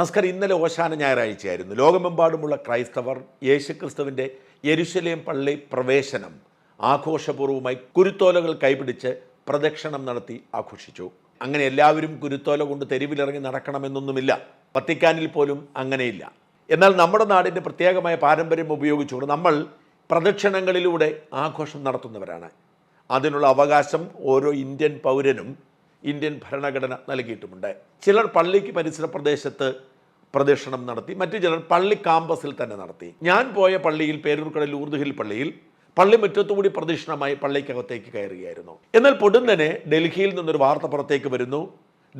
നമസ്കാരം. ഇന്നലെ ഓശാന ഞായറാഴ്ചയായിരുന്നു. ലോകമെമ്പാടുമുള്ള ക്രൈസ്തവർ യേശുക്രിസ്തുവിന്റെ യെരുശലേം പള്ളി പ്രവേശനം ആഘോഷപൂർവമായി കുരുത്തോലകൾ കൈപിടിച്ച് പ്രദക്ഷിണം നടത്തി ആഘോഷിച്ചു. അങ്ങനെ എല്ലാവരും കുരുത്തോല കൊണ്ട് തെരുവിലിറങ്ങി നടക്കണമെന്നൊന്നുമില്ല. പത്തിക്കാനിൽ പോലും അങ്ങനെയില്ല. എന്നാൽ നമ്മുടെ നാടിന്റെ പ്രത്യേകമായ പാരമ്പര്യം ഉപയോഗിച്ചുകൊണ്ട് നമ്മൾ പ്രദക്ഷിണങ്ങളിലൂടെ ആഘോഷം നടത്തുന്നവരാണ്. അതിനുള്ള അവകാശം ഓരോ ഇന്ത്യൻ പൗരനും ഇന്ത്യൻ ഭരണഘടന നൽകിയിട്ടുമുണ്ട്. ചിലർ പള്ളിക്ക് പരിസര പ്രദേശത്ത് പ്രദക്ഷിണം നടത്തി മറ്റു ചിലർ പള്ളി കാമ്പസിൽ തന്നെ നടത്തി. ഞാൻ പോയ പള്ളിയിൽ പേരൂർക്കടൽ ഊർദ് ഹിൽ പള്ളിയിൽ പള്ളി മുറ്റത്തുകൂടി പ്രദക്ഷിണമായി പള്ളിക്കകത്തേക്ക് കയറുകയായിരുന്നു. എന്നാൽ പൊടുന്നനെ ഡൽഹിയിൽ നിന്നൊരു വാർത്ത പുറത്തേക്ക് വരുന്നു.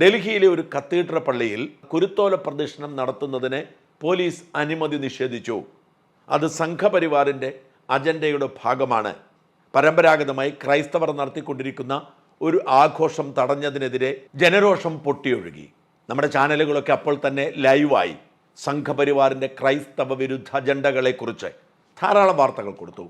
ഡൽഹിയിലെ ഒരു കത്തീഡ്ര പള്ളിയിൽ കുരുത്തോല പ്രദക്ഷിണം നടത്തുന്നതിന് പോലീസ് അനുമതി നിഷേധിച്ചു. അത് സംഘപരിവാറിന്റെ അജണ്ടയുടെ ഭാഗമാണ്. പരമ്പരാഗതമായി ക്രൈസ്തവർ നടത്തിക്കൊണ്ടിരിക്കുന്ന ഒരു ആഘോഷം തടഞ്ഞതിനെതിരെ ജനരോഷം പൊട്ടിയൊഴുകി. നമ്മുടെ ചാനലുകളൊക്കെ അപ്പോൾ തന്നെ ലൈവായി. സംഘപരിവാറിന്റെ ക്രൈസ്തവ വിരുദ്ധ അജണ്ടകളെക്കുറിച്ച് ധാരാളം വാർത്തകൾ കൊടുത്തു.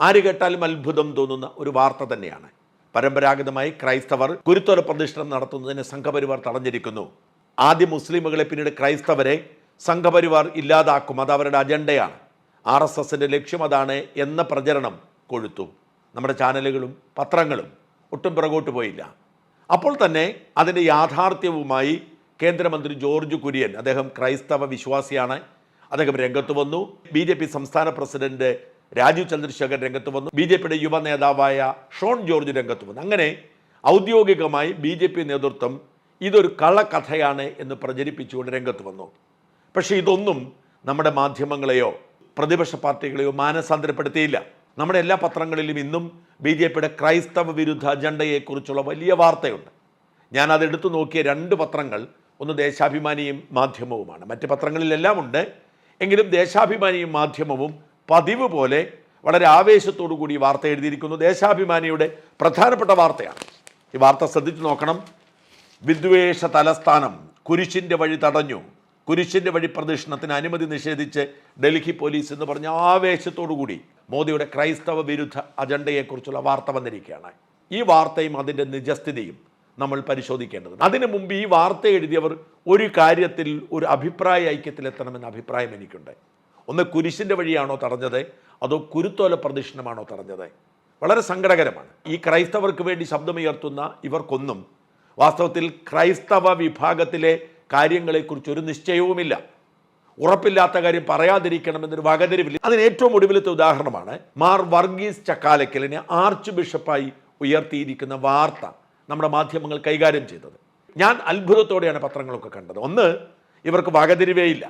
ആര് കേട്ടാലും അത്ഭുതം തോന്നുന്ന ഒരു വാർത്ത തന്നെയാണ്. പരമ്പരാഗതമായി ക്രൈസ്തവർ കുരുത്തോല പ്രദക്ഷിണം നടത്തുന്നതിന് സംഘപരിവാർ തടഞ്ഞിരിക്കുന്നു. ആദ്യം മുസ്ലിമുകളെ പിന്നീട് ക്രൈസ്തവരെ സംഘപരിവാർ ഇല്ലാതാക്കും. അത് അവരുടെ അജണ്ടയാണ്. ആർ എസ് എസിന്റെ ലക്ഷ്യം അതാണ് എന്ന പ്രചരണം കൊഴുത്തു. നമ്മുടെ ചാനലുകളും പത്രങ്ങളും ഒട്ടും പുറകോട്ട് പോയില്ല. അപ്പോൾ തന്നെ അതിന്റെ യാഥാർത്ഥ്യവുമായി കേന്ദ്രമന്ത്രി ജോർജ് കുര്യൻ അദ്ദേഹം ക്രൈസ്തവ വിശ്വാസിയാണ്. അദ്ദേഹം രംഗത്ത് വന്നു. ബി ജെ പി സംസ്ഥാന പ്രസിഡന്റ് രാജീവ് ചന്ദ്രശേഖർ രംഗത്ത് വന്നു. ബി ജെ പിയുടെ യുവ നേതാവായ ഷോൺ ജോർജ് രംഗത്ത് വന്നു. അങ്ങനെ ഔദ്യോഗികമായി ബി ജെ പി നേതൃത്വം ഇതൊരു കള്ളക്കഥയാണ് എന്ന് പ്രചരിപ്പിച്ചുകൊണ്ട് രംഗത്ത് വന്നു. പക്ഷേ ഇതൊന്നും നമ്മുടെ മാധ്യമങ്ങളെയോ പ്രതിപക്ഷ പാർട്ടികളെയോ മാനസാന്തരപ്പെടുത്തിയില്ല. നമ്മുടെ എല്ലാ പത്രങ്ങളിലും ഇന്നും ബി ജെ പിയുടെ ക്രൈസ്തവ വിരുദ്ധ അജണ്ടയെക്കുറിച്ചുള്ള വലിയ വാർത്തയുണ്ട്. ഞാൻ അതെടുത്തു നോക്കിയ രണ്ട് പത്രങ്ങൾ ഒന്ന് ദേശാഭിമാനിയും മാധ്യമവുമാണ്. മറ്റ് പത്രങ്ങളിലെല്ലാം ഉണ്ട്. എങ്കിലും ദേശാഭിമാനിയും മാധ്യമവും പതിവ് പോലെ വളരെ ആവേശത്തോടു കൂടി വാർത്ത എഴുതിയിരിക്കുന്നു. ദേശാഭിമാനിയുടെ പ്രധാനപ്പെട്ട വാർത്തയാണ്. ഈ വാർത്ത ശ്രദ്ധിച്ചു നോക്കണം. വിദ്വേഷ തലസ്ഥാനം കുരിശിന്റെ വഴി തടഞ്ഞു. കുരിശിന്റെ വഴി പ്രദക്ഷിണത്തിന് അനുമതി നിഷേധിച്ച് ഡൽഹി പോലീസ് എന്ന് പറഞ്ഞ ആവേശത്തോടു കൂടി മോദിയുടെ ക്രൈസ്തവ വിരുദ്ധ അജണ്ടയെക്കുറിച്ചുള്ള വാർത്ത വന്നിരിക്കുകയാണ്. ഈ വാർത്തയും അതിന്റെ നിജസ്ഥിതിയും നമ്മൾ പരിശോധിക്കേണ്ടത് അതിനു മുമ്പ് ഈ വാർത്ത എഴുതിയവർ ഒരു കാര്യത്തിൽ ഒരു അഭിപ്രായ ഐക്യത്തിലെത്തണമെന്ന അഭിപ്രായം എനിക്കുണ്ട്. ഒന്ന് കുരിശിന്റെ വഴിയാണോ തടഞ്ഞത്? അതോ കുരുത്തോല പ്രദക്ഷിണമാണോ തടഞ്ഞത്? വളരെ സങ്കടകരമാണ്. ഈ ക്രൈസ്തവർക്ക് വേണ്ടി ശബ്ദമുയർത്തുന്ന ഇവർക്കൊന്നും വാസ്തവത്തിൽ ക്രൈസ്തവ വിഭാഗത്തിലെ കാര്യങ്ങളെക്കുറിച്ച് ഒരു നിശ്ചയവുമില്ല. ഉറപ്പില്ലാത്ത കാര്യം പറയാതിരിക്കണമെന്നൊരു വകതിരിവില്ല. അതിന് ഏറ്റവും ഒടുവിലത്തെ ഉദാഹരണമാണ് മാർ വർഗീസ് ചക്കാലക്കലിനെ ആർച്ച് ബിഷപ്പായി ഉയർത്തിയിരിക്കുന്ന വാർത്ത. നമ്മുടെ മാധ്യമങ്ങൾ കൈകാര്യം ചെയ്തത്. ഞാൻ അത്ഭുതത്തോടെയാണ് പത്രങ്ങളൊക്കെ കണ്ടത്. ഒന്ന് ഇവർക്ക് വകതിരിവേയില്ല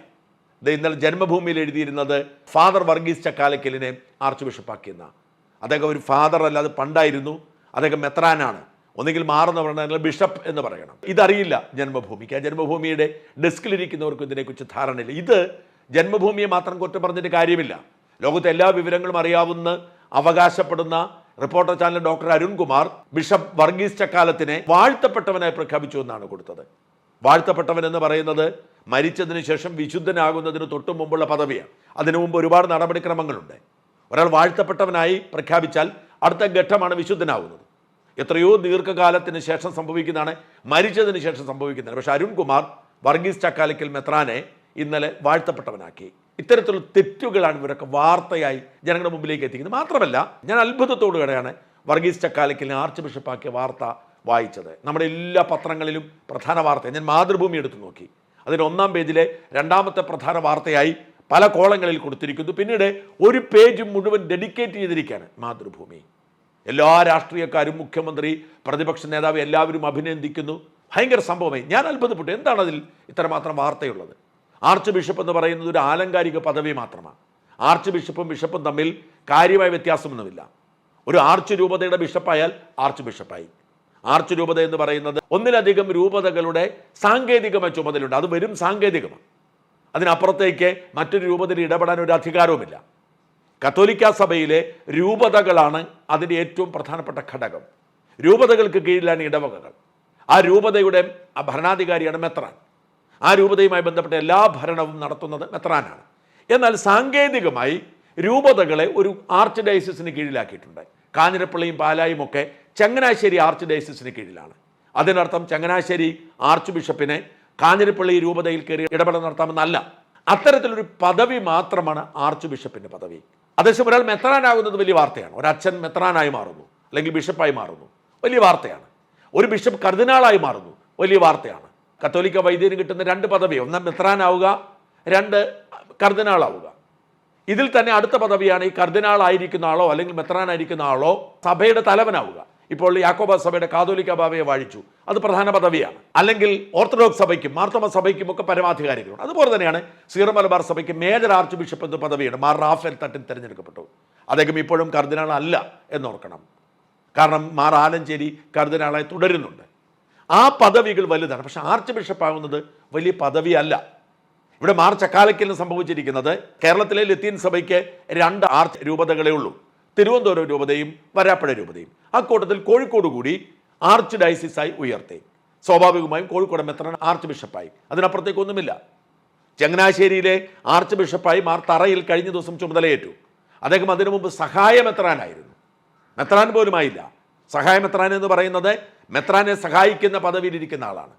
ഇത് ഇന്നലെ ജന്മഭൂമിയിൽ എഴുതിയിരുന്നത് ഫാദർ വർഗീസ് ചക്കാലക്കലിനെ ആർച്ച് ബിഷപ്പാക്കിയെന്ന അദ്ദേഹം ഒരു ഫാദർ അല്ലാതെ പണ്ടായിരുന്നു. അദ്ദേഹം മെത്രാനാണ്. ഒന്നുകിൽ മാറുന്ന പറഞ്ഞാൽ ബിഷപ്പ് എന്ന് പറയണം. ഇതറിയില്ല ജന്മഭൂമിക്ക്. ആ ജന്മഭൂമിയുടെ ഡെസ്കിലിരിക്കുന്നവർക്കും ഇതിനെക്കുറിച്ച് ധാരണയില്ല. ഇത് ജന്മഭൂമിയെ മാത്രം കുറ്റം പറഞ്ഞിട്ട് കാര്യമില്ല. ലോകത്തെ എല്ലാ വിവരങ്ങളും അറിയാവുന്ന അവകാശപ്പെടുന്ന reporter channel doctor Arunkumar bishop Varghese ചക്കാലത്തിനെ വാഴ്ത്തപ്പെട്ടവനായി പ്രഖ്യാപിച്ചു എന്നാണ് കൊടുത്തത്. വാഴ്ത്തപ്പെട്ടവൻ എന്ന് പറയുന്നത് മരിച്ചതിന് ശേഷം വിശുദ്ധനാകുന്നതിന് തൊട്ടു മുമ്പുള്ള പദവിയാണ്. അതിനു മുമ്പ് ഒരുപാട് നടപടിക്രമങ്ങളുണ്ട്. ഒരാൾ വാഴ്ത്തപ്പെട്ടവനായി പ്രഖ്യാപിച്ചാൽ അടുത്ത ഘട്ടമാണ് വിശുദ്ധനാകുന്നത്. എത്രയോ ദീർഘകാലത്തിന് ശേഷം സംഭവിക്കുന്നതാണ് മരിച്ചതിന് ശേഷം സംഭവിക്കുന്നത്. പക്ഷേ അരുൺകുമാർ വർഗീസ് ചക്കാലിക്കൽ മെത്രാനെ ഇന്നലെ വാഴ്ത്തപ്പെട്ടവനാക്കി. ഇത്തരത്തിലുള്ള തെറ്റുകളാണ് ഇവരൊക്കെ വാർത്തയായി ജനങ്ങളുടെ മുമ്പിലേക്ക് എത്തിക്കുന്നത്. മാത്രമല്ല ഞാൻ അത്ഭുതത്തോടുകൂടെയാണ് വർഗീസ് ചക്കാലക്കലിനെ ആർച്ച് ബിഷപ്പാക്കിയ വാർത്ത വായിച്ചത്. നമ്മുടെ എല്ലാ പത്രങ്ങളിലും പ്രധാന വാർത്ത. ഞാൻ മാതൃഭൂമി എടുത്തു നോക്കി. അതിന്റെ ഒന്നാം പേജിലെ രണ്ടാമത്തെ പ്രധാന വാർത്തയായി പല കോളങ്ങളിൽ കൊടുത്തിരിക്കുന്നു. പിന്നീട് ഒരു പേജ് മുഴുവൻ ഡെഡിക്കേറ്റ് ചെയ്തിരിക്കുകയാണ് മാതൃഭൂമി. എല്ലാ രാഷ്ട്രീയക്കാരും മുഖ്യമന്ത്രി പ്രതിപക്ഷ നേതാവ് എല്ലാവരും അഭിനന്ദിക്കുന്നു. ഭയങ്കര സംഭവമായി. ഞാൻ അത്ഭുതപ്പെട്ടു. എന്താണ് അതിൽ ഇത്രമാത്രം വാർത്തയുള്ളത്? ആർച്ച് ബിഷപ്പ് എന്ന് പറയുന്നത് ഒരു ആലങ്കാരിക പദവി മാത്രമാണ്. ആർച്ച് ബിഷപ്പും ബിഷപ്പും തമ്മിൽ കാര്യമായ വ്യത്യാസമൊന്നുമില്ല. ഒരു ആർച്ച് രൂപതയുടെ ബിഷപ്പായാൽ ആർച്ച് ബിഷപ്പായി. ആർച്ച് രൂപത എന്ന് പറയുന്നത് ഒന്നിലധികം രൂപതകളുടെ സാങ്കേതികമായ ചുമതലയുണ്ട്. അത് വരും സാങ്കേതികമാണ്. അതിനപ്പുറത്തേക്ക് മറ്റൊരു രൂപതയിൽ ഇടപെടാൻ ഒരു അധികാരവുമില്ല. കത്തോലിക്ക സഭയിലെ രൂപതകളാണ് അതിന്റെ ഏറ്റവും പ്രധാനപ്പെട്ട ഘടകം. രൂപതകൾക്ക് കീഴിലാണ് ഇടവകകൾ. ആ രൂപതയുടെ ഭരണാധികാരിയാണ് മെത്രാൻ. ആ രൂപതയുമായി ബന്ധപ്പെട്ട എല്ലാ ഭരണവും നടത്തുന്നത് മെത്രാനാണ്. എന്നാൽ സാങ്കേതികമായി രൂപതകളെ ഒരു ആർച്ച് ഡയസിന് കീഴിലാക്കിയിട്ടുണ്ട്. കാഞ്ഞിരപ്പള്ളിയും പാലായും ഒക്കെ ചങ്ങനാശ്ശേരി ആർച്ച് ഡയസിന് കീഴിലാണ്. അതിനർത്ഥം ചങ്ങനാശ്ശേരി ആർച്ച് ബിഷപ്പിനെ കാഞ്ഞിരപ്പള്ളി രൂപതയിൽ കയറി ഇടപെടൽ നടത്താമെന്നല്ല. അത്തരത്തിലൊരു പദവി മാത്രമാണ് ആർച്ച് ബിഷപ്പിന്റെ പദവി. അതേസമയം ഒരാൾ മെത്രാനാകുന്നത് വലിയ വാർത്തയാണ്. ഒരച്ഛൻ മെത്രാനായി മാറുന്നു അല്ലെങ്കിൽ ബിഷപ്പായി മാറുന്നു വലിയ വാർത്തയാണ്. ഒരു ബിഷപ്പ് കർദിനാളായി മാറുന്നു വലിയ വാർത്തയാണ്. കത്തോലിക്ക വൈദ്യന് കിട്ടുന്ന രണ്ട് പദവി ഒന്ന് മെത്രാനാവുക രണ്ട് കർദിനാളാവുക ഇതിൽ തന്നെ അടുത്ത പദവിയാണ് ഈ കർദിനാളായിരിക്കുന്ന ആളോ അല്ലെങ്കിൽ മെത്രാനായിരിക്കുന്ന ആളോ സഭയുടെ തലവനാവുക. ഇപ്പോൾ യാക്കോബ സഭയുടെ കാതോലിക്ക ബാബയെ വാഴിച്ചു. അത് പ്രധാന പദവിയാണ്. അല്ലെങ്കിൽ ഓർത്തഡോക്സ് സഭയ്ക്കും മാർത്തമ സഭയ്ക്കും ഒക്കെ പരമാധികാരികളുണ്ട്. അതുപോലെ തന്നെയാണ് സീറോ മലബാർ സഭയ്ക്ക് മേജർ ആർച്ച് ബിഷപ്പ് എന്ന പദവിയാണ്. മാർ റാഫേൽ തട്ടിൽ തിരഞ്ഞെടുക്കപ്പെട്ടു. അദ്ദേഹം ഇപ്പോഴും കർദിനാൾ അല്ല എന്നോർക്കണം. കാരണം മാർ ആലഞ്ചേരി കർദിനാളായി തുടരുന്നുണ്ട്. ആ പദവികൾ വലുതാണ്. പക്ഷെ ആർച്ച് ബിഷപ്പ് ആകുന്നത് വലിയ പദവിയല്ല. ഇവിടെ മാർ ചക്കാലയ്ക്കലിന് സംഭവിച്ചിരിക്കുന്നത് കേരളത്തിലെ ലത്തീൻ സഭയ്ക്ക് രണ്ട് ആർച്ച് രൂപതകളേ ഉള്ളൂ. തിരുവനന്തപുരം രൂപതയും വരാപ്പുഴ രൂപതയും. അക്കൂട്ടത്തിൽ കോഴിക്കോട് കൂടി ആർച്ച് ഡയസിസായി ഉയർത്തി. സ്വാഭാവികമായും കോഴിക്കോട് മെത്രാൻ ആർച്ച് ബിഷപ്പായി. അതിനപ്പുറത്തേക്കൊന്നുമില്ല. ചങ്ങനാശ്ശേരിയിലെ ആർച്ച് ബിഷപ്പായി മാർ തറയിൽ കഴിഞ്ഞ ദിവസം ചുമതലയേറ്റു. അദ്ദേഹം അതിനു മുമ്പ് സഹായ മെത്രാനായിരുന്നു. മെത്രാൻ പോലുമായില്ല. സഹായ മെത്രാൻ എന്ന് പറയുന്നത് മെത്രാനെ സഹായിക്കുന്ന പദവിയിലിരിക്കുന്ന ആളാണ്.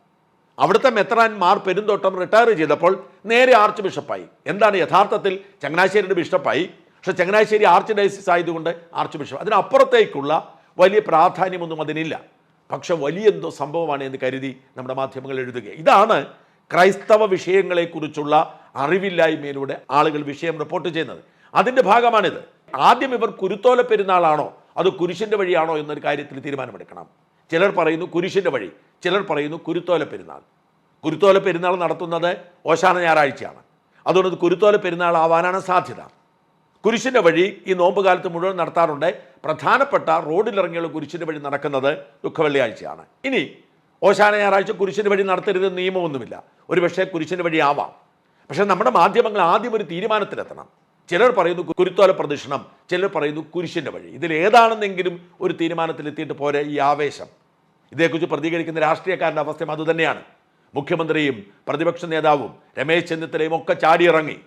അവിടുത്തെ മെത്രാൻ മാർ പെരുന്തോട്ടം റിട്ടയർ ചെയ്തപ്പോൾ നേരെ ആർച്ച് ബിഷപ്പായി എന്താണ് യഥാർത്ഥത്തിൽ ചങ്ങനാശ്ശേരിയുടെ ബിഷപ്പായി പക്ഷെ ചങ്ങനാശ്ശേരി ആർച്ച് ഡയസിസ് ആയതുകൊണ്ട് ആർച്ച് ബിഷപ്പ് അതിനപ്പുറത്തേക്കുള്ള വലിയ പ്രാധാന്യമൊന്നും അതിനില്ല. പക്ഷെ വലിയ എന്തോ സംഭവമാണ് എന്ന് കരുതി നമ്മുടെ മാധ്യമങ്ങൾ എഴുതുക. ഇതാണ് ക്രൈസ്തവ വിഷയങ്ങളെക്കുറിച്ചുള്ള അറിവില്ലായ്മയിലൂടെ ആളുകൾ വിഷയം റിപ്പോർട്ട് ചെയ്യുന്നത്. അതിന്റെ ഭാഗമാണിത്. ആദ്യം ഇവർ കുരുത്തോല പെരുന്നാളാണോ? അത് കുരിശിന്റെ വഴിയാണോ എന്നൊരു കാര്യത്തിൽ തീരുമാനമെടുക്കണം. ചിലർ പറയുന്നു കുരിശിന്റെ വഴി ചിലർ പറയുന്നു കുരുത്തോല പെരുന്നാൾ. കുരുത്തോല പെരുന്നാൾ നടത്തുന്നത് ഓശാന ഞായറാഴ്ചയാണ്. അതുകൊണ്ട് കുരുത്തോല പെരുന്നാൾ ആവാനാണ് സാധ്യത. കുരിശിന്റെ വഴി ഈ നോമ്പ് കാലത്ത് മുഴുവൻ നടത്താറുണ്ട്. പ്രധാനപ്പെട്ട റോഡിലിറങ്ങിയുള്ള കുരിശിന്റെ വഴി നടക്കുന്നത് ദുഃഖവെള്ളിയാഴ്ചയാണ്. ഇനി ഓശാന ഞായറാഴ്ച കുരിശിന്റെ വഴി നടത്തരുത് നിയമമൊന്നുമില്ല. ഒരു പക്ഷേ കുരിശിന്റെ വഴി ആവാം. പക്ഷേ നമ്മുടെ മാധ്യമങ്ങൾ ആദ്യം ഒരു തീരുമാനത്തിലെത്തണം. ചിലർ പറയുന്നു കുരുത്തോല പ്രദക്ഷിണം ചിലർ പറയുന്നു കുരിശിന്റെ വഴി. ഇതിൽ ഏതാണെന്നെങ്കിലും ഒരു തീരുമാനത്തിലെത്തിയിട്ട് പോരെ ഈ ആവേശം. ഇതേക്കുറിച്ച് പ്രതികരിക്കുന്ന രാഷ്ട്രീയക്കാരുടെ അവസ്ഥയും അതുതന്നെയാണ് മുഖ്യമന്ത്രിയും പ്രതിപക്ഷ നേതാവും രമേശ് ചെന്നിത്തലയും ഒക്കെ ചാടിയിറങ്ങി.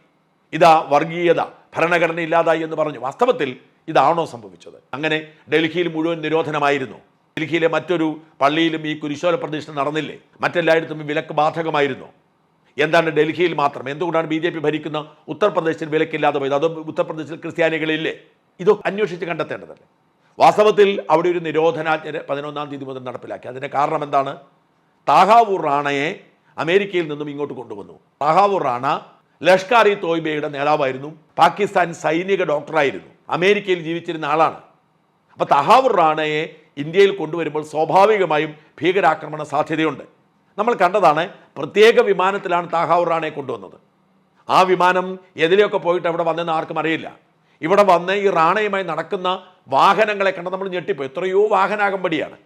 ഇതാ വർഗീയത ഭരണഘടന ഇല്ലാതായി എന്ന് പറഞ്ഞു. വാസ്തവത്തിൽ ഇതാണോ സംഭവിച്ചത്? അങ്ങനെ ഡൽഹിയിൽ മുഴുവൻ നിരോധനമായിരുന്നു. ഡൽഹിയിലെ മറ്റൊരു പള്ളിയിലും ഈ കുരിശോല പ്രതിഷ്ഠ നടന്നില്ലേ? മറ്റെല്ലായിടത്തും വിലക്ക് ബാധകമായിരുന്നു. എന്താണ് ഡൽഹിയിൽ മാത്രം? എന്തുകൊണ്ടാണ് ബി ജെ പി ഭരിക്കുന്ന ഉത്തർപ്രദേശിൽ വിലക്കില്ലാതെ പോയത്? അത് ഉത്തർപ്രദേശിൽ ക്രിസ്ത്യാനികളില്ലേ? ഇത് അന്വേഷിച്ച് കണ്ടെത്തേണ്ടതല്ലേ? വാസ്തവത്തിൽ അവിടെ ഒരു നിരോധനാജ്ഞ പതിനൊന്നാം തീയതി മുതൽ നടപ്പിലാക്കി. അതിന്റെ കാരണം എന്താണ്? താഹാവൂർ റാണയെ അമേരിക്കയിൽ നിന്നും ഇങ്ങോട്ട് കൊണ്ടുവന്നു. താഹാവൂർ റാണ ലഷ്കർ ഇ തോയ്ബയുടെ നേതാവായിരുന്നു. പാകിസ്ഥാൻ സൈനിക ഡോക്ടറായിരുന്നു. അമേരിക്കയിൽ ജീവിച്ചിരുന്ന ആളാണ്. അപ്പോൾ തഹാവൂർ റാണയെ ഇന്ത്യയിൽ കൊണ്ടുവരുമ്പോൾ സ്വാഭാവികമായും ഭീകരാക്രമണ സാധ്യതയുണ്ട്. നമ്മൾ കണ്ടതാണ് പ്രത്യേക വിമാനത്തിലാണ് താഹാവൂർ റാണയെ കൊണ്ടുവന്നത്. ആ വിമാനം എതിലെയൊക്കെ പോയിട്ട് അവിടെ വന്നെന്ന് ആർക്കും അറിയില്ല. ഇവിടെ വന്ന് ഈ റാണയുമായി നടക്കുന്ന വാഹനങ്ങളെ കണ്ട് നമ്മൾ ഞെട്ടിപ്പോയി. എത്രയോ വാഹനാകമ്പടിയാണ്.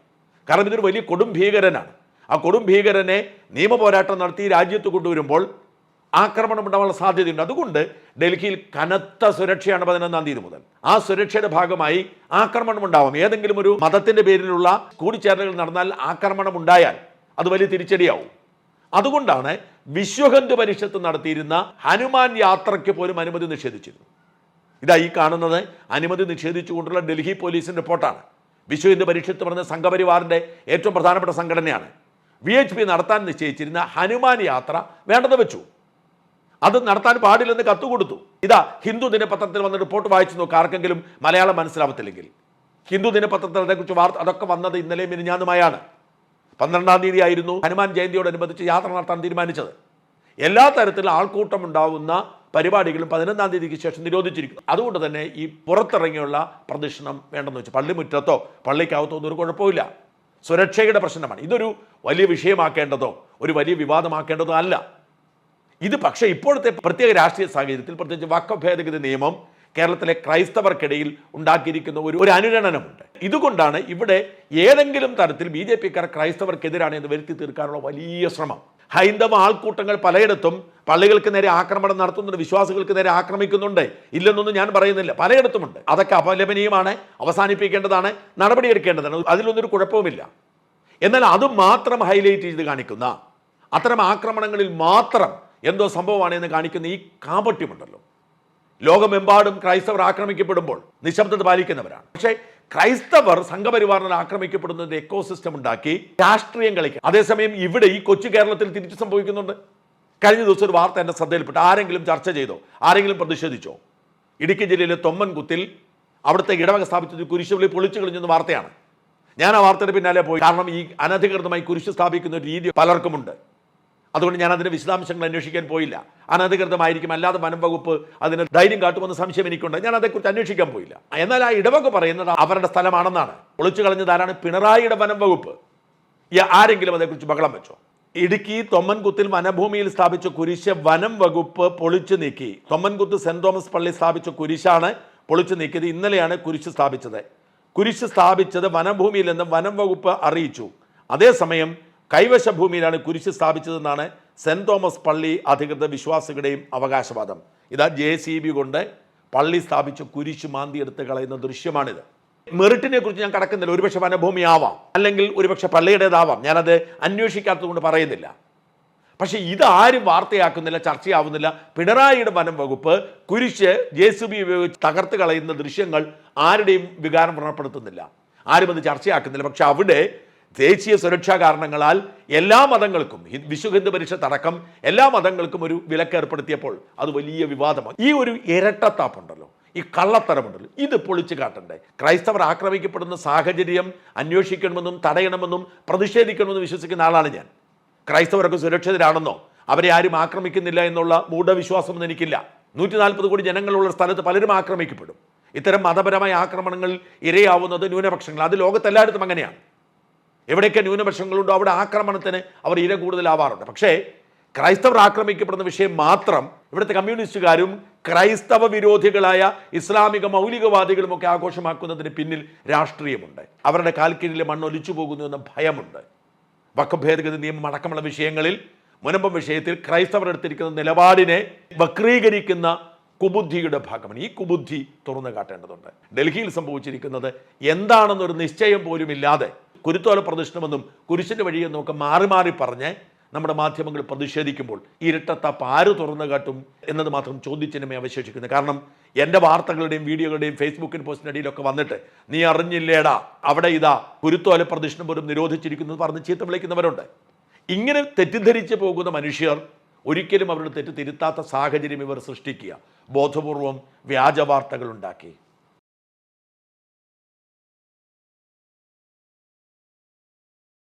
കാരണം ഇതൊരു വലിയ കൊടും ഭീകരനാണ്. ആ കൊടും ഭീകരനെ നിയമപോരാട്ടം നടത്തി രാജ്യത്ത് കൊണ്ടുവരുമ്പോൾ ആക്രമണം ഉണ്ടാവാനുള്ള സാധ്യതയുണ്ട്. അതുകൊണ്ട് ഡൽഹിയിൽ കനത്ത സുരക്ഷയാണ് പതിനൊന്നാം തീയതി മുതൽ. ആ സുരക്ഷയുടെ ഭാഗമായി ആക്രമണം ഉണ്ടാവും. ഏതെങ്കിലും ഒരു മതത്തിന്റെ പേരിലുള്ള കൂടിച്ചേരലുകൾ നടന്നാൽ ആക്രമണം ഉണ്ടായാൽ അത് വലിയ തിരിച്ചടിയാവും. അതുകൊണ്ടാണ് വിശ്വഹിന്ദു പരിഷത്ത് നടത്തിയിരുന്ന ഹനുമാൻ യാത്രയ്ക്ക് പോലും അനുമതി നിഷേധിച്ചിരുന്നു ഇതാ ഈ കാണുന്നത് അനുമതി നിഷേധിച്ചുകൊണ്ടുള്ള ഡൽഹി പോലീസിന്റെ റിപ്പോർട്ടാണ്. വിശ്വ ഹിന്ദു പരിഷത്ത് പറഞ്ഞ സംഘപരിവാറിന്റെ ഏറ്റവും പ്രധാനപ്പെട്ട സംഘടനയാണ്. വി എച്ച് പി നടത്താൻ നിശ്ചയിച്ചിരുന്ന ഹനുമാൻ യാത്ര വേണ്ടെന്ന് വെച്ചു. അത് നടത്താൻ പാടില്ലെന്ന് കത്ത് കൊടുത്തു ഇതാ ഹിന്ദു ദിനപത്രത്തിൽ വന്ന റിപ്പോർട്ട് വായിച്ചു നോക്കുക ആർക്കെങ്കിലും മലയാളം മനസ്സിലാവത്തില്ലെങ്കിൽ. ഹിന്ദു ദിനപത്രത്തിൽ അതേക്കുറിച്ച് വാർത്ത അതൊക്കെ വന്നത് ഇന്നലെയും മിനിഞ്ഞാന്നുമായാണ്. പന്ത്രണ്ടാം തീയതി ആയിരുന്നു ഹനുമാൻ ജയന്തിയോടനുബന്ധിച്ച് യാത്ര നടത്താൻ തീരുമാനിച്ചത്. എല്ലാ തരത്തിലും ആൾക്കൂട്ടം ഉണ്ടാവുന്ന പരിപാടികളും പതിനൊന്നാം തീയതിക്ക് ശേഷം നിരോധിച്ചിരിക്കുന്നു. അതുകൊണ്ട് തന്നെ ഈ പുറത്തിറങ്ങിയുള്ള പ്രദക്ഷിണം വേണ്ടെന്ന് വെച്ചു. പള്ളിമുറ്റത്തോ പള്ളിക്കകത്തോ ഒന്നും ഒരു കുഴപ്പമില്ല സുരക്ഷയുടെ പ്രശ്നമാണ്. ഇതൊരു വലിയ വിഷയമാക്കേണ്ടതോ ഒരു വലിയ വിവാദമാക്കേണ്ടതോ അല്ല. ഇത് പക്ഷേ ഇപ്പോഴത്തെ പ്രത്യേക രാഷ്ട്രീയ സാഹചര്യത്തിൽ പ്രത്യേകിച്ച് വക്ക ഭേദഗതി നിയമം കേരളത്തിലെ ക്രൈസ്തവർക്കിടയിൽ ഉണ്ടാക്കിയിരിക്കുന്ന ഒരു ഒരു അനുരണനമുണ്ട്. ഇതുകൊണ്ടാണ് ഇവിടെ ഏതെങ്കിലും തരത്തിൽ ബി ജെ പിക്കാർ ക്രൈസ്തവർക്കെതിരാണ് എന്ന് വരുത്തി തീർക്കാനുള്ള വലിയ ശ്രമം. ഹൈന്ദവ ആൾക്കൂട്ടങ്ങൾ പലയിടത്തും പള്ളികൾക്ക് നേരെ ആക്രമണം നടത്തുന്നുണ്ട് വിശ്വാസികൾക്ക് നേരെ ആക്രമിക്കുന്നുണ്ട്. ഇല്ലെന്നൊന്നും ഞാൻ പറയുന്നില്ല. പലയിടത്തുമുണ്ട്. അതൊക്കെ അപലപനീയമാണ് അവസാനിപ്പിക്കേണ്ടതാണ് നടപടിയെടുക്കേണ്ടതാണ്. അതിലൊന്നൊരു കുഴപ്പവുമില്ല. എന്നാൽ അത് മാത്രം ഹൈലൈറ്റ് ചെയ്ത് കാണിക്കുന്ന അത്തരം ആക്രമണങ്ങളിൽ മാത്രം എന്തോ സംഭവമാണ് എന്ന് കാണിക്കുന്ന ഈ കാപട്യമുണ്ടല്ലോ ലോകമെമ്പാടും ക്രൈസ്തവർ ആക്രമിക്കപ്പെടുമ്പോൾ നിശബ്ദത പാലിക്കുന്നവരാണ്. പക്ഷേ ക്രൈസ്തവർ സംഘപരിവാറിനാൽ ആക്രമിക്കപ്പെടുന്നതിന്റെ എക്കോസിസ്റ്റം ഉണ്ടാക്കി രാഷ്ട്രീയം കളിക്കുക അതേസമയം ഇവിടെ ഈ കൊച്ചു കേരളത്തിൽ തിരിച്ചു സംഭവിക്കുന്നുണ്ട്. കഴിഞ്ഞ ദിവസം ഒരു വാർത്ത എന്റെ ശ്രദ്ധയിൽപ്പെട്ടു. ആരെങ്കിലും ചർച്ച ചെയ്തോ? ആരെങ്കിലും പ്രതിഷേധിച്ചോ? ഇടുക്കി ജില്ലയിലെ തൊമ്മൻകുത്തിൽ അവിടുത്തെ ഇടവക സ്ഥാപിച്ചത് കുരിശുപള്ളി പൊളിച്ചു കളഞ്ഞെന്ന വാർത്തയാണ്. ഞാൻ ആ വാർത്തയുടെ പിന്നാലെ പോയി. കാരണം ഈ അനധികൃതമായി കുരിശ് സ്ഥാപിക്കുന്ന ഒരു രീതി പലർക്കുമുണ്ട്. അതുകൊണ്ട് ഞാൻ അതിന്റെ വിശദാംശങ്ങൾ അന്വേഷിക്കാൻ പോയില്ല. അനധികൃതമായിരിക്കും അല്ലാതെ വനംവകുപ്പ് അതിന് ധൈര്യം കാട്ടുമെന്ന സംശയം എനിക്കുണ്ട്. ഞാൻ അതേക്കുറിച്ച് അന്വേഷിക്കാൻ പോയില്ല. എന്നാൽ ആ ഇടവക പറയുന്നത് അവരുടെ സ്ഥലമാണെന്നാണ്. ഒളിച്ചു കളഞ്ഞത് ആരാണ്? പിണറായിയുടെ വനംവകുപ്പ് ആരെങ്കിലും അതേക്കുറിച്ച് ബഹളം വെച്ചോ? ഇടുക്കി തൊമ്മൻകുത്തിൽ വനഭൂമിയിൽ സ്ഥാപിച്ച കുരിശ് വനം വകുപ്പ് പൊളിച്ചു നീക്കി. തൊമ്മൻകുത്ത് സെന്റ് തോമസ് പള്ളി സ്ഥാപിച്ച കുരിശാണ് പൊളിച്ചു നീക്കിയത്. ഇന്നലെയാണ് കുരിശ് സ്ഥാപിച്ചത്. കുരിശ് സ്ഥാപിച്ചത് വനഭൂമിയിൽ നിന്ന് വനം വകുപ്പ് അറിയിച്ചു. അതേസമയം കൈവശ ഭൂമിയിലാണ് കുരിശ് സ്ഥാപിച്ചതെന്നാണ് സെന്റ് തോമസ് പള്ളി അധികൃത വിശ്വാസികളുടെയും അവകാശവാദം. ഇതാ ജെ സി ബി കൊണ്ട് പള്ളി സ്ഥാപിച്ച കുരിശ് മാന്തി എടുത്ത് കളയുന്ന ദൃശ്യമാണിത്. മെറിറ്റിനെ കുറിച്ച് ഞാൻ കടക്കുന്നില്ല. ഒരുപക്ഷെ വനഭൂമി ആവാം അല്ലെങ്കിൽ ഒരുപക്ഷെ പള്ളിയുടേതാവാം. ഞാനത് അന്വേഷിക്കാത്തത് കൊണ്ട് പറയുന്നില്ല. പക്ഷേ ഇത് ആരും വാർത്തയാക്കുന്നില്ല ചർച്ചയാവുന്നില്ല. പിണറായിയുടെ വനം വകുപ്പ് കുരിശ് ജെ സി ബി ഉപയോഗിച്ച് തകർത്ത് കളയുന്ന ദൃശ്യങ്ങൾ ആരുടെയും വികാരം വ്രണപ്പെടുത്തുന്നില്ല. ആരും അത് ചർച്ചയാക്കുന്നില്ല. പക്ഷെ അവിടെ ദേശീയ സുരക്ഷാ കാരണങ്ങളാൽ എല്ലാ മതങ്ങൾക്കും വിശ്വ ഹിന്ദു പരിഷത്ത് അടക്കം എല്ലാ മതങ്ങൾക്കും ഒരു വിലക്ക് ഏർപ്പെടുത്തിയപ്പോൾ അത് വലിയ വിവാദമാണ്. ഈ ഒരു ഇരട്ടത്താപ്പുണ്ടല്ലോ ഈ കള്ളത്തരമുണ്ടല്ലോ ഇത് പൊളിച്ചു കാട്ടണ്ടേ? ക്രൈസ്തവർ ആക്രമിക്കപ്പെടുന്ന സാഹചര്യം അന്വേഷിക്കണമെന്നും തടയണമെന്നും പ്രതിഷേധിക്കണമെന്നും വിശ്വസിക്കുന്ന ആളാണ് ഞാൻ. ക്രൈസ്തവരൊക്കെ സുരക്ഷിതരാണെന്നോ? അവരെ ആരും ആക്രമിക്കുന്നില്ല എന്നുള്ള മൂഢവിശ്വാസമൊന്നും എനിക്കില്ല. നൂറ്റി നാൽപ്പത് കോടി ജനങ്ങളുള്ള സ്ഥലത്ത് പലരും ആക്രമിക്കപ്പെടും. ഇത്തരം മതപരമായ ആക്രമണങ്ങൾ ഇരയാവുന്നത് ന്യൂനപക്ഷങ്ങൾ അത് ലോകത്തെല്ലായിടത്തും അങ്ങനെയാണ്. എവിടെയൊക്കെ ന്യൂനപക്ഷങ്ങളുണ്ടോ അവിടെ ആക്രമണത്തിന് അവർ ഇര കൂടുതലാവാറുണ്ട്. പക്ഷേ ക്രൈസ്തവർ ആക്രമിക്കപ്പെടുന്ന വിഷയം മാത്രം ഇവിടുത്തെ കമ്മ്യൂണിസ്റ്റുകാരും ക്രൈസ്തവ വിരോധികളായ ഇസ്ലാമിക മൗലികവാദികളുമൊക്കെ ആഘോഷമാക്കുന്നതിന് പിന്നിൽ രാഷ്ട്രീയമുണ്ട്. അവരുടെ കാൽക്കീഴിലെ മണ്ണ് ഒലിച്ചു പോകുന്നു എന്ന ഭയമുണ്ട്. വക്കഭേദഗതി ഭേദഗതി നിയമം അടക്കമുള്ള വിഷയങ്ങളിൽ മുനമ്പം വിഷയത്തിൽ ക്രൈസ്തവർ എടുത്തിരിക്കുന്ന നിലപാടിനെ വക്രീകരിക്കുന്ന കുബുദ്ധിയുടെ ഭാഗമാണ്. ഈ കുബുദ്ധി തുറന്നു കാട്ടേണ്ടതുണ്ട്. ഡൽഹിയിൽ സംഭവിച്ചിരിക്കുന്നത് എന്താണെന്നൊരു നിശ്ചയം പോലും ഇല്ലാതെ കുരുത്തോല പ്രദർശനമെന്നും കുരിശിന്റെ വഴിയെന്നും ഒക്കെ മാറി മാറി പറഞ്ഞ് നമ്മുടെ മാധ്യമങ്ങൾ പ്രതിഷേധിക്കുമ്പോൾ ഇരട്ടത്താപ്പ് ആര് തുറന്നു കാട്ടും എന്നത് മാത്രം ചോദ്യചിഹ്നമേ അവശേഷിക്കുന്നു. കാരണം എന്റെ വാർത്തകളുടെയും വീഡിയോകളുടെയും ഫേസ്ബുക്കിൻ അടിയിലൊക്കെ വന്നിട്ട് നീ അറിഞ്ഞില്ലേടാ അവിടെ ഇതാ കുരുത്തോല പ്രദർശനം പോലും നിരോധിച്ചിരിക്കുന്നു പറഞ്ഞ് ചീത്ത വിളിക്കുന്നവരുണ്ട്. ഇങ്ങനെ തെറ്റിദ്ധരിച്ച് പോകുന്ന മനുഷ്യർ ഒരിക്കലും അവരുടെ തെറ്റ് തിരുത്താത്ത സാഹചര്യം ഇവർ സൃഷ്ടിക്കുക. ബോധപൂർവം വ്യാജ വാർത്തകൾ ഉണ്ടാക്കി.